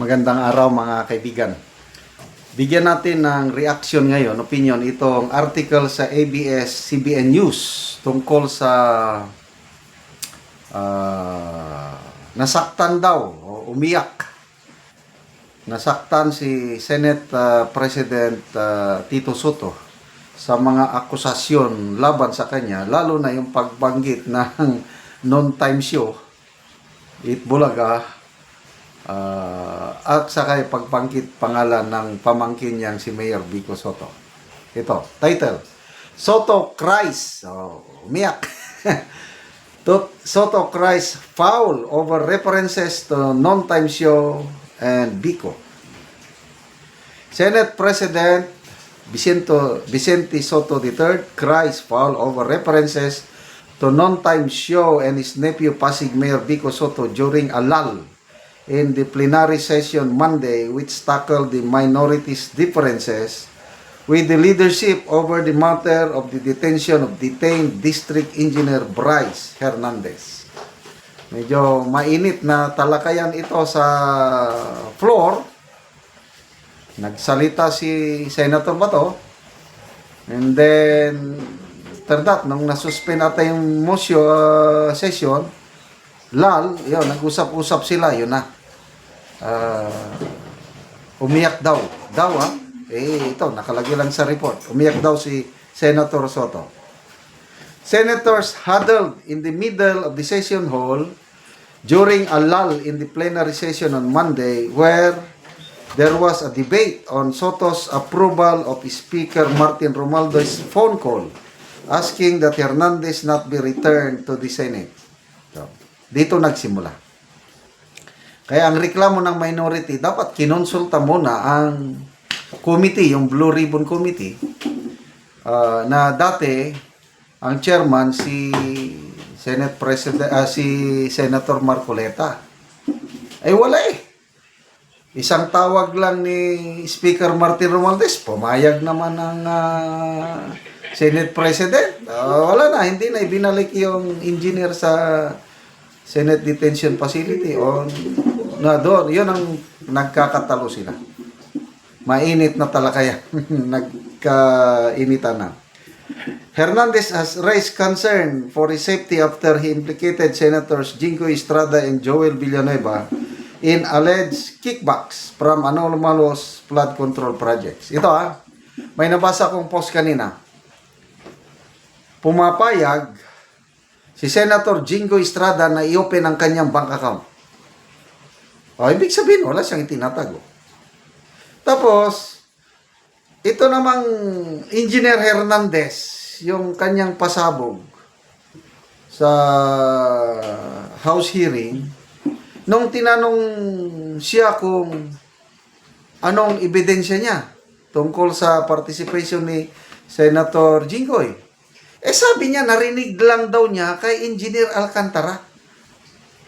Magandang araw mga kaibigan. Bigyan natin ng reaction ngayon, opinion, itong article sa ABS-CBN News tungkol sa ah, nasaktan daw o umiyak. Nasaktan si Senate ah, President ah, Tito Soto sa mga akusasyon laban sa kanya, lalo na yung pagbanggit ng non-time show, Itbulaga, Ah, at saka yung pagbanggit pangalan ng pamangkin niyang si Mayor Vico Soto. Ito, title. Soto cries. Oh, umiyak. Soto cries foul over references to non-time show and Vico. Senate President Vicento, Vicente Soto III cries foul over references to non-time show and his nephew Pasig Mayor Vico Soto during a lull in the plenary session Monday which tackled the minorities' differences with the leadership over the matter of the detention of detained District Engineer Bryce Hernandez. Medyo mainit na talakayan ito sa floor. Nagsalita si Senator Bato. And then, after that, nung nasuspend ata yung motion uh, session, lal, yun, nag-usap-usap sila, yun na. Ah, umiyak daw. Daw, ha? Eh, ito, nakalagay lang sa report. Umiyak daw si Senator Soto. Senators huddled in the middle of the session hall during a lull in the plenary session on Monday where there was a debate on Soto's approval of Speaker Martin Romualdez phone call asking that Hernandez not be returned to the Senate. So, dito nagsimula. Kaya ang reklamo ng minority, dapat kinonsulta muna ang committee, yung Blue Ribbon Committee, ah, na dati ang chairman si Senate President ah, si Senator Marcoleta. Ay wala eh. Isang tawag lang ni Speaker Martin Romualdez, pumayag naman ng ah, Senate President. Ah, wala na, hindi na ibinalik yung engineer sa Senate Detention Facility o na doon, yun ang nagkakatalo sila. Mainit na talakayan. Nagkainitan na. Hernandez has raised concern for his safety after he implicated Senators Jingo Estrada and Joel Villanueva in alleged kickbacks from anomalous flood control projects. Ito ah, may nabasa kong post kanina. Pumapayag si Senator Jingo Estrada na i-open ang kanyang bank account. O, ibig sabihin, wala siyang itinatago. Tapos, ito namang Engineer Hernandez, yung kanyang pasabog sa House hearing, nung tinanong siya kung anong ebidensya niya tungkol sa participation ni Senator Jinggoy. Eh sabi niya, narinig lang daw niya kay Engineer Alcantara.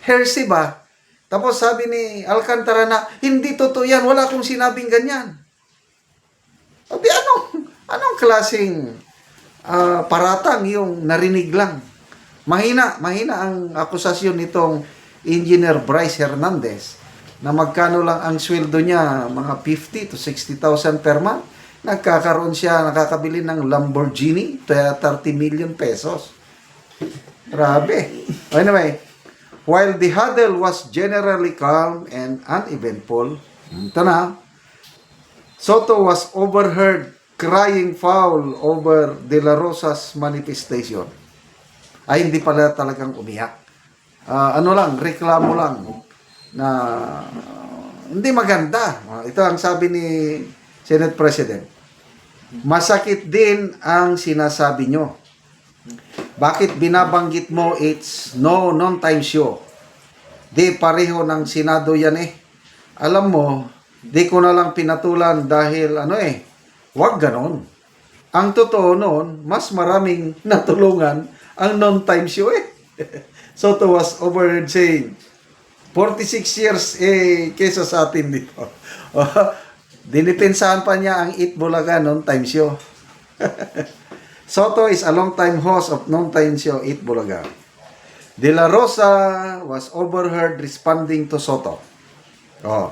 Hearsay ba? Tapos sabi ni Alcantara na, hindi totoo yan, wala akong sinabing ganyan. Sabi, anong, anong klaseng ah, paratang yung narinig lang? Mahina, mahina ang akusasyon nitong Engineer Bryce Hernandez na magkano lang ang sweldo niya, mga 50 to 60,000 per month. Nagkakaroon siya, nakakabili ng Lamborghini, kaya 30 million pesos. Grabe. Anyway, while the huddle was generally calm and uneventful, ito na, Soto was overheard crying foul over De La Rosa's manifestation. Ay, hindi pala talagang umiyak. Ah, ano lang, reklamo lang na hindi maganda. Ah, ito ang sabi ni Senate President. Masakit din ang sinasabi nyo. Bakit binabanggit mo it's no non-time show? Di pareho ng Senado yan eh. Alam mo, di ko na lang pinatulan dahil ano eh, wag ganon. Ang totoo noon, mas maraming natulungan ang non-time show eh. Soto was overheard saying, 46 years eh, kesa sa atin dito. Dinipensahan pa niya ang Eat Bulaga non-time show. Soto is a long-time host of non-time show Eat Bulaga. De La Rosa was overheard responding to Soto. Oh.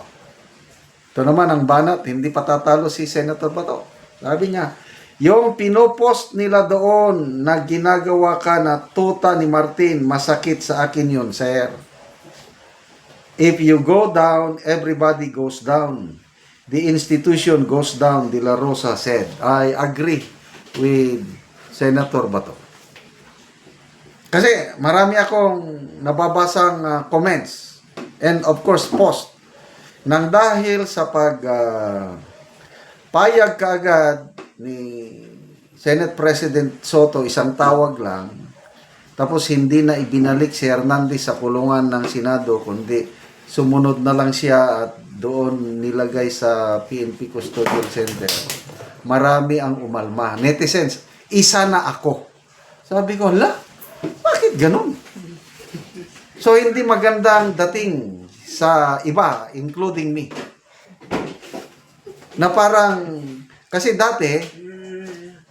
Ito naman ang banat, hindi patatalo si Senator Bato. Sabi niya, yung pinopost nila doon na ginagawa ka na tuta ni Martin, masakit sa akin yun, sir. If you go down, everybody goes down. The institution goes down, De La Rosa said. I agree with Senator Bato. Kasi marami akong nababasang ah, comments and of course post nang dahil sa pag ah, payag kaagad ni Senate President Soto isang tawag lang tapos hindi na ibinalik si Hernandez sa kulungan ng Senado kundi sumunod na lang siya at doon nilagay sa PNP Custodial Center. Marami ang umalma. Netizens, isa na ako. Sabi ko, la, bakit ganun? So, hindi magandang dating sa iba, including me. Na parang, kasi dati,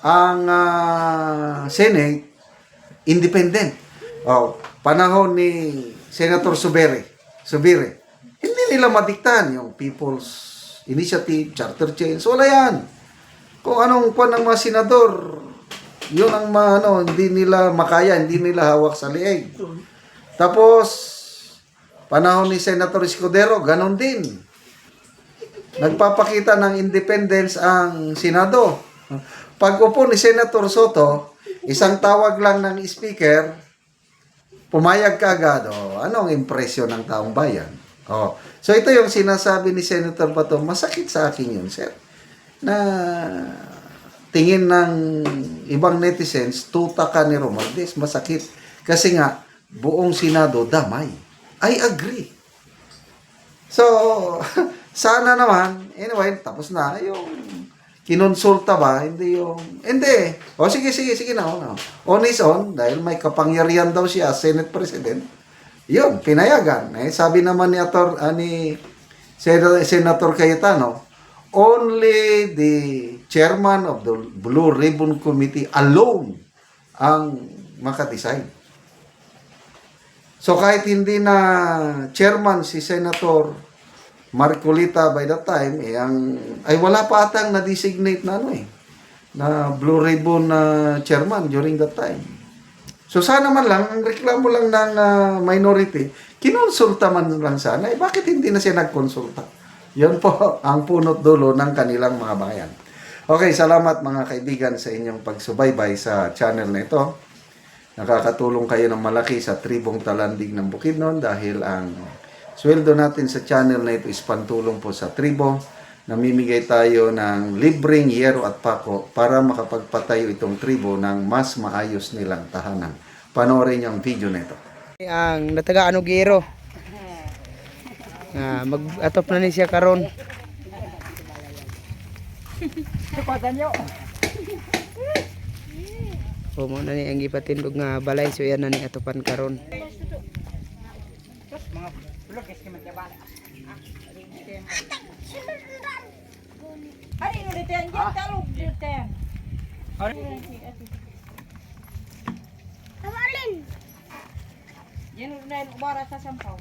ang ah, Senate, independent. Oh, panahon ni Senator Subere, Subire. Nila madiktan yung People's Initiative, Charter Change. Wala yan. Kung anong kwan ng mga senador, yun ang mga, ano, hindi nila makaya, hindi nila hawak sa liig. Tapos, panahon ni Senator Escudero, ganon din. Nagpapakita ng independence ang Senado. Pag upo ni Senator Soto, isang tawag lang ng speaker, pumayag ka agad. Oh, anong impresyon ng taong bayan? Oh. So ito yung sinasabi ni Senator Bato, masakit sa akin yun, sir. Na tingin ng ibang netizens, tuta ka ni Romualdez, masakit. Kasi nga, buong Senado damay. I agree. So, sana naman, anyway, tapos na, yung kinonsulta ba, hindi yung, hindi. O sige, sige, sige na, no. On his own, dahil may kapangyarihan daw siya, Senate President, yun, pinayagan. Eh, sabi naman ni, Ator, ah, ni Sen- Senator Cayetano, only the chairman of the Blue Ribbon Committee alone ang makadecide. So kahit hindi na chairman si Senator Marcolita by that time, eh, ang, ay wala pa atang na-designate na ano eh, na Blue Ribbon na chairman during that time. So sana man lang, ang reklamo lang ng ah, minority, kinonsulta man lang sana, eh bakit hindi na siya nagkonsulta? Yan po ang punot dulo ng kanilang mga bayan. Okay, salamat mga kaibigan sa inyong pagsubaybay sa channel na ito. Nakakatulong kayo ng malaki sa tribong talandig ng Bukidnon dahil ang sweldo natin sa channel na ito is pantulong po sa tribo. Namimigay tayo ng libreng yero at pako para makapagpatayo itong tribo ng mas maayos nilang tahanan. Panoorin niyo ang video na ito. ang nataga ano giro nga mag-atop na ni siya karon o mo na ni ang ipatindog nga balay so yan na ni atopan karon Hari nu diten jen taluk diten. Awalin. Jen nu diten bara sa sampau.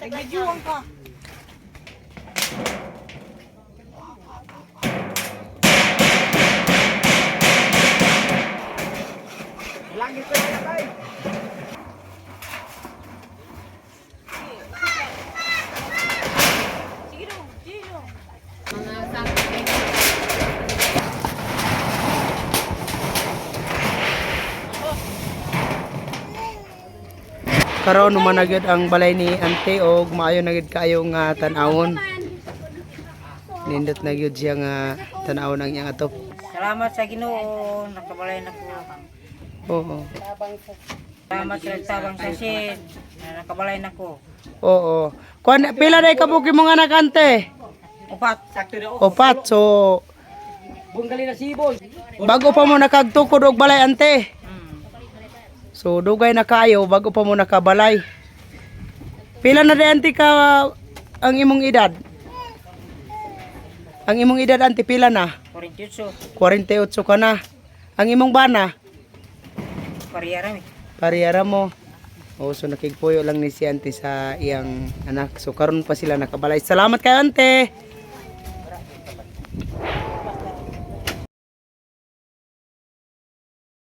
Nagbijuang ka. Sige dong, sige dong. Karon numanagid ang balay ni ante og maayo na gid kaayo nga tan-awon nindot na gyud siya nga tan-awon ang iyang atop Salamat sa Ginoo, nakabalay na ko. oo Salamat sa nagtabang sa sin, na nakabalay na ko. oo kuan pila day kabuki mo nga anak ante Upat. Sakto na Opat, so... Bago pa mo nakagtukod og balay ante. So dugay na kayo bago pa mo nakabalay. Pila na di ante ka ang imong edad? Ang imong edad ante pila na? 48. 48 ka na. Ang imong bana? pariyara mi. pariyara mo. O so nakigpuyo lang ni si ante sa iyang anak. So karon pa sila nakabalay. Salamat kayo ante.